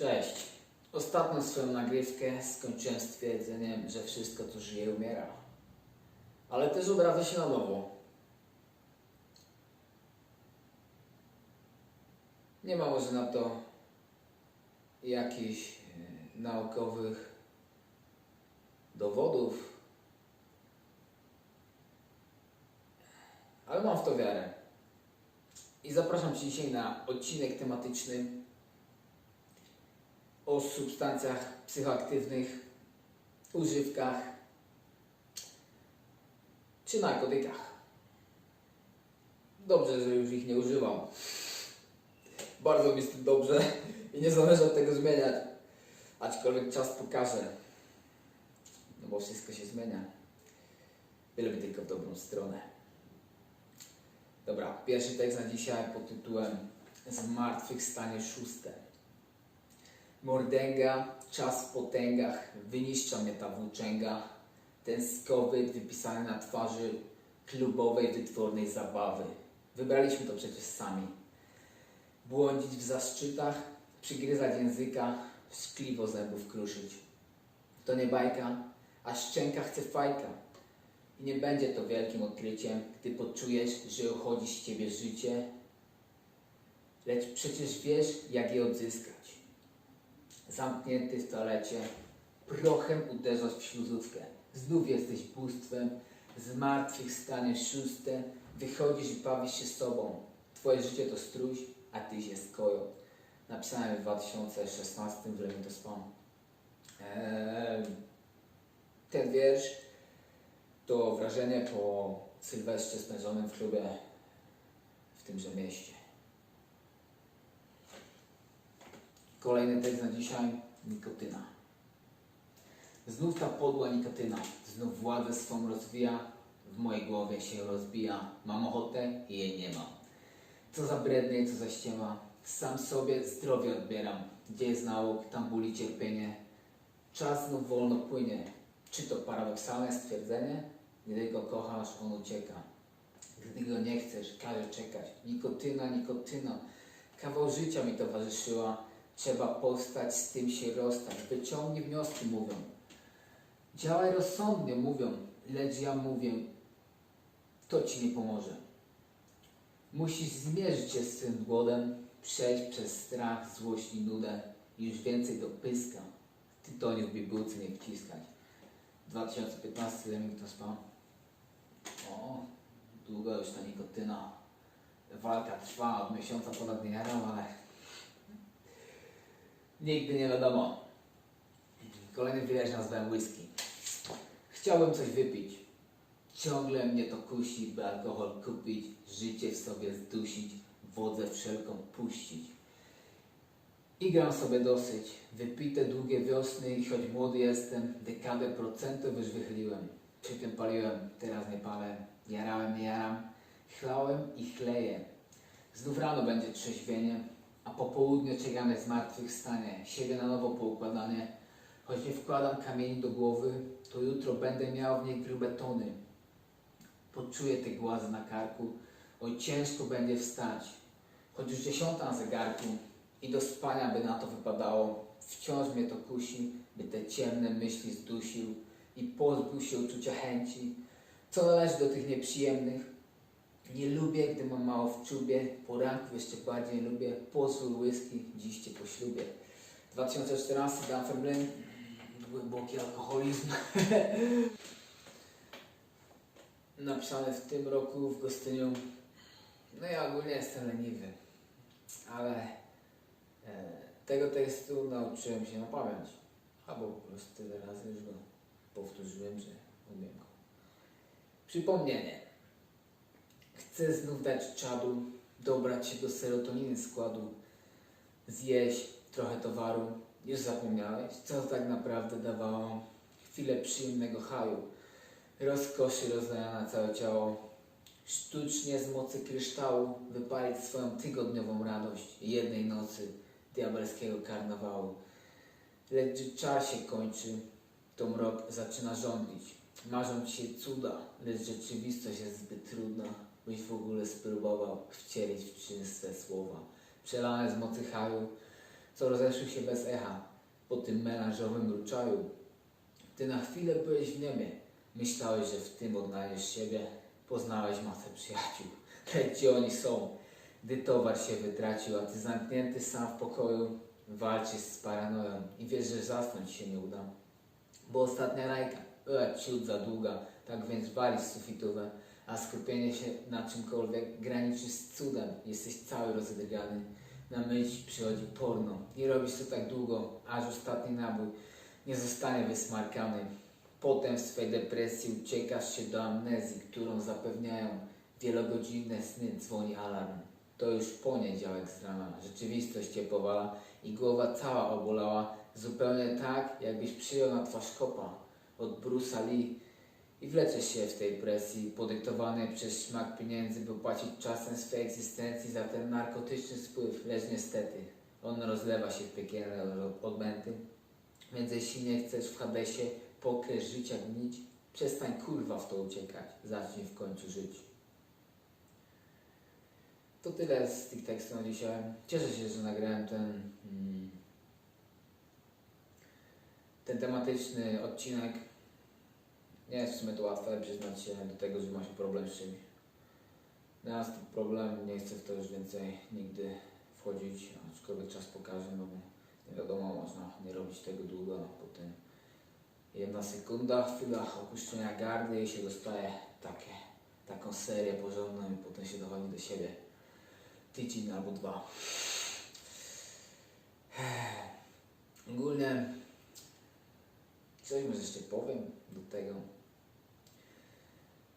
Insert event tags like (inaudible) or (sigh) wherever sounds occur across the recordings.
Cześć. Ostatnią swoją nagrywkę skończyłem stwierdzeniem, że wszystko co żyje umiera. Ale też odradza się na nowo. Nie ma może na to jakichś e, naukowych dowodów, ale mam w to wiarę. I zapraszam Cię dzisiaj na odcinek tematyczny o substancjach psychoaktywnych, używkach czy narkotykach. Dobrze, że już ich nie używam. Bardzo mi z tym dobrze i nie zamierzam tego zmieniać. Aczkolwiek czas pokaże. No bo wszystko się zmienia. Byleby tylko w dobrą stronę. Dobra, pierwszy tekst na dzisiaj pod tytułem Zmartwychwstanie szóste. Mordęga, czas w potęgach, wyniszcza mnie ta włóczęga. Ten skowyt wypisany na twarzy klubowej, wytwornej zabawy. Wybraliśmy to przecież sami. Błądzić w zaszczytach, przygryzać języka, szkliwo zębów kruszyć. To nie bajka, a szczęka chce fajka. I nie będzie to wielkim odkryciem, gdy poczujesz, że uchodzi z ciebie życie, lecz przecież wiesz, jak je odzyskać. Zamknięty w toalecie, prochem uderzasz w śluzówkę. Znów jesteś bóstwem, zmartwychwstanie szóste, wychodzisz i bawisz się sobą. Twoje życie to struś, a ty się skoją. Napisałem w 2016 w Lemmy to Spam. Ten wiersz to wrażenie po Sylwestrze spędzonym w klubie w tymże mieście. Kolejny tekst na dzisiaj. Nikotyna. Znów ta podła nikotyna. Znów władzę swą rozwija. W mojej głowie się rozbija. Mam ochotę i jej nie mam. Co za brednie, co za ściema. Sam sobie zdrowie odbieram. Gdzie jest nauk, tam bóli cierpienie. Czas znów wolno płynie. Czy to paradoksalne stwierdzenie? Gdy go kochasz, on ucieka. Gdy go nie chcesz, każe czekać. Nikotyna, nikotyna. Kawał życia mi towarzyszyła. Trzeba powstać, z tym się rozstać. Wyciągnij wnioski, mówią. Działaj rozsądnie, mówią. Lecz ja mówię, to ci nie pomoże. Musisz zmierzyć się z tym głodem, przejść przez strach, złość i nudę już więcej do pyska. Tytoniu w bibułce nie wciskać. 2015 Remington Spam. O, długo już ta nikotyna. Walka trwa, od miesiąca ponad nie ale nigdy nie wiadomo. Kolejny wiersz nazwałem whisky. Chciałbym coś wypić. Ciągle mnie to kusi, by alkohol kupić, życie w sobie zdusić, wodę wszelką puścić. I gram sobie dosyć. Wypite długie wiosny i choć młody jestem, dekadę procentów już wychyliłem. Przy tym paliłem, teraz nie palę. Jarałem, nie jaram. Chlałem i chleję. Znów rano będzie trzeźwienie, a po południu czekamy zmartwychwstanie. Siebie na nowo poukładanie. Choć nie wkładam kamieni do głowy, to jutro będę miał w niej grube tony. Poczuję te głazy na karku, oj ciężko będzie wstać. Choć już dziesiąta na zegarku i do spania by na to wypadało, wciąż mnie to kusi, by te ciemne myśli zdusił i pozbył się uczucia chęci, co należy do tych nieprzyjemnych. Nie lubię, gdy mam mało w czubie, poranków jeszcze bardziej lubię, pozwól whisky, dziś cię po ślubie. 2014 Dunfermline, głęboki alkoholizm. (laughs) Napisane w tym roku w Gostyniu. No ja ogólnie jestem leniwy, ale e, tego tekstu nauczyłem się na pamięć. Albo po prostu tyle razy już go powtórzyłem, że umiem go. Przypomnienie. Chcę znów dać czadu, dobrać się do serotoniny składu, zjeść trochę towaru. Już zapomniałeś, co tak naprawdę dawało chwilę przyjemnego haju, rozkoszy rozlania na całe ciało, sztucznie z mocy kryształu wypalić swoją tygodniową radość jednej nocy diabelskiego karnawału. Lecz gdy czas się kończy, to mrok zaczyna rządzić. Marzą ci się cuda, lecz rzeczywistość jest zbyt trudna, byś w ogóle spróbował wcielić w czyn słowa. Przelane z mocy haju, co rozeszły się bez echa po tym melanżowym ruczaju. Ty na chwilę byłeś w niebie. Myślałeś, że w tym odnajdziesz siebie. Poznałeś masę przyjaciół. Lecz gdzie oni są? Gdy towar się wytracił, a ty zamknięty sam w pokoju walczysz z paranoją i wiesz, że zasnąć się nie uda. Bo ostatnia rajka była ciut za długa, tak więc walisz sufitowe, a skupienie się na czymkolwiek graniczy z cudem. Jesteś cały rozedrgany. Na myśl przychodzi porno. Nie robisz to tak długo, aż ostatni nabój nie zostanie wysmarkany. Potem w swej depresji uciekasz się do amnezji, którą zapewniają wielogodzinne sny, dzwoni alarm. To już poniedziałek z rana. Rzeczywistość cię powala i głowa cała obolała, zupełnie tak, jakbyś przyjął na twarz kopa od Bruce'a Lee i wleczesz się w tej presji, podyktowanej przez szmak pieniędzy, by płacić czasem swej egzystencji za ten narkotyczny spływ, lecz niestety on rozlewa się w piekielne odmęty. Więc jeśli nie chcesz w Hadesie pokryć życia gnić, przestań kurwa w to uciekać, zacznij w końcu żyć. To tyle z tych tekstów na dzisiaj. Cieszę się, że nagrałem ten, mm, ten tematyczny odcinek. Nie jest w sumie to łatwe przyznać się do tego, że ma się problem z czymś. Miałem z tym problem, nie chcę w to już więcej nigdy wchodzić, aczkolwiek czas pokaże, no bo nie wiadomo, można nie robić tego długo, a potem jedna sekunda, chwila opuszczenia gardy i się dostaje takie, taką serię porządną i potem się dochodzi do siebie tydzień albo dwa. Ogólnie coś może jeszcze powiem do tego.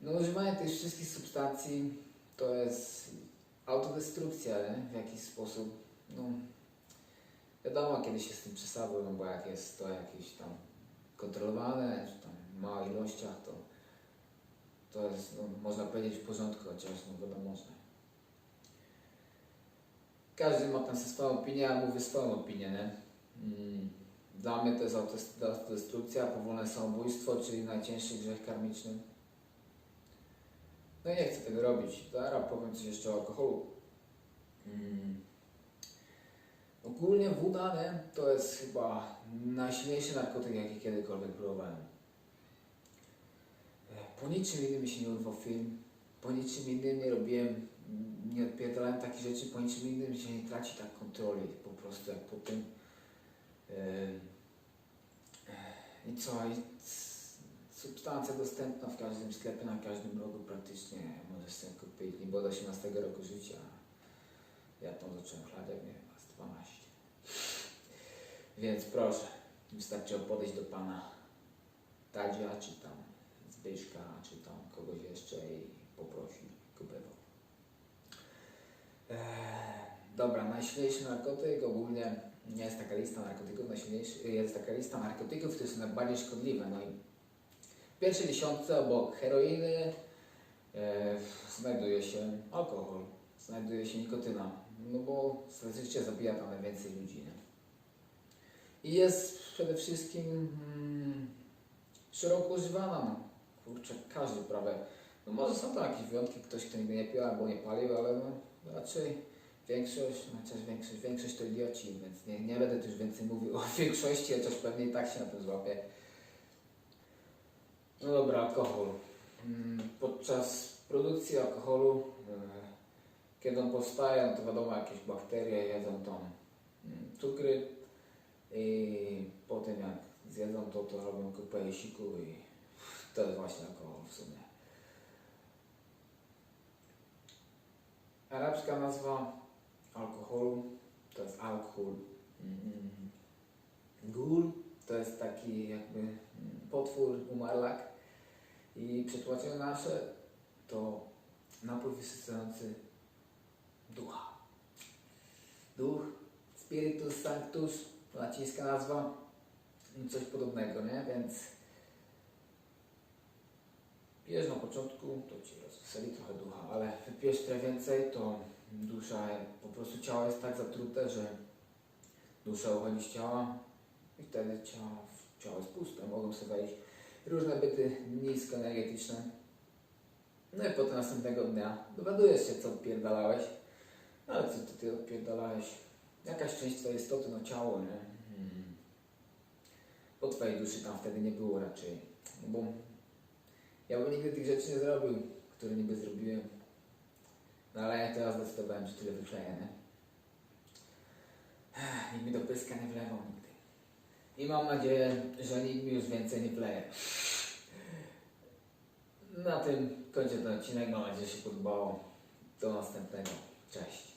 No używanie tych wszystkich substancji to jest autodestrukcja, nie? w jakiś sposób. No, wiadomo, kiedy się z tym przesadzą, no bo jak jest to jakieś tam kontrolowane, czy tam w małych ilościach, to to jest, no, można powiedzieć, w porządku, chociaż no wiadomo, że każdy ma tam swoją opinię, ja mówię swoją opinię, nie? Mm. Dla mnie to jest autodest- autodestrukcja, powolne samobójstwo, czyli najcięższy grzech karmiczny. No i nie chcę tego robić. Zaraz powiem coś jeszcze o alkoholu. Mm. Ogólnie woda, nie? To jest chyba najsilniejszy narkotyk, jaki kiedykolwiek próbowałem. E, Po niczym innym mi się nie urwał film. Po niczym innym nie robiłem, nie odpierdalałem takich rzeczy, po niczym innym się nie traci tak kontroli po prostu jak po tym. Em, I co? I substancja dostępna w każdym sklepie, na każdym rogu praktycznie możesz sobie kupić. Nie było do 18 roku życia. Ja tam zacząłem chlać, jak miałem chyba z 12. Więc proszę, wystarczy podejść do pana Tadzia, czy tam Zbyszka, czy tam kogoś jeszcze i poprosić kupował. Eee, dobra, najsilniejszy narkotyk ogólnie nie jest taka lista narkotyków, jest taka lista narkotyków, które są najbardziej szkodliwe. No i w pierwszej dziesiątce obok heroiny e, znajduje się alkohol, znajduje się nikotyna, no bo statystycznie zabija tam najwięcej ludzi. Nie? I jest przede wszystkim mm, szeroko używana. No. Kurczę, każdy prawie. No może są tam jakieś wyjątki, ktoś kto nigdy nie pił albo nie palił, ale no, raczej większość, no chociaż większość, większość to idioci, więc nie, nie będę tu już więcej mówił o (laughs) większości, chociaż pewnie i tak się na tym złapie. No dobra, alkohol. Mm, Podczas produkcji alkoholu, e, kiedy on powstaje, no to wiadomo, jakieś bakterie jedzą tam mm, cukry i potem jak zjedzą to, to robią kupę jesiku i to jest właśnie alkohol w sumie. Arabska nazwa alkoholu to jest alkohol. Mm. Gul to jest taki jakby mm, potwór, umarlak i przetłumaczenie nasze to napój wysycający ducha. Duch, spiritus sanctus, łacińska nazwa, i coś podobnego, nie? Więc pijesz na początku, to ci rozweseli trochę ducha, ale wypijesz trochę więcej, to dusza, po prostu ciało jest tak zatrute, że dusza uchodzi z ciała i wtedy ciało, ciało jest puste, mogą sobie wejść różne byty niskoenergetyczne. No i potem następnego dnia dowiadujesz się, co odpierdalałeś. No ale co ty, ty odpierdalałeś? Jakaś część twojej istoty, no ciało, nie? Hmm. Bo twojej duszy tam wtedy nie było raczej. No bo ja bym nigdy tych rzeczy nie zrobił, które niby zrobiłem. No ale ja zdecydowałem, że tyle wykleję, nie? Mi do pyska nie wlewał. I mam nadzieję, że nikt mi już więcej nie wleje. Na tym kończę ten odcinek. Mam nadzieję, że się podobało. Do następnego. Cześć.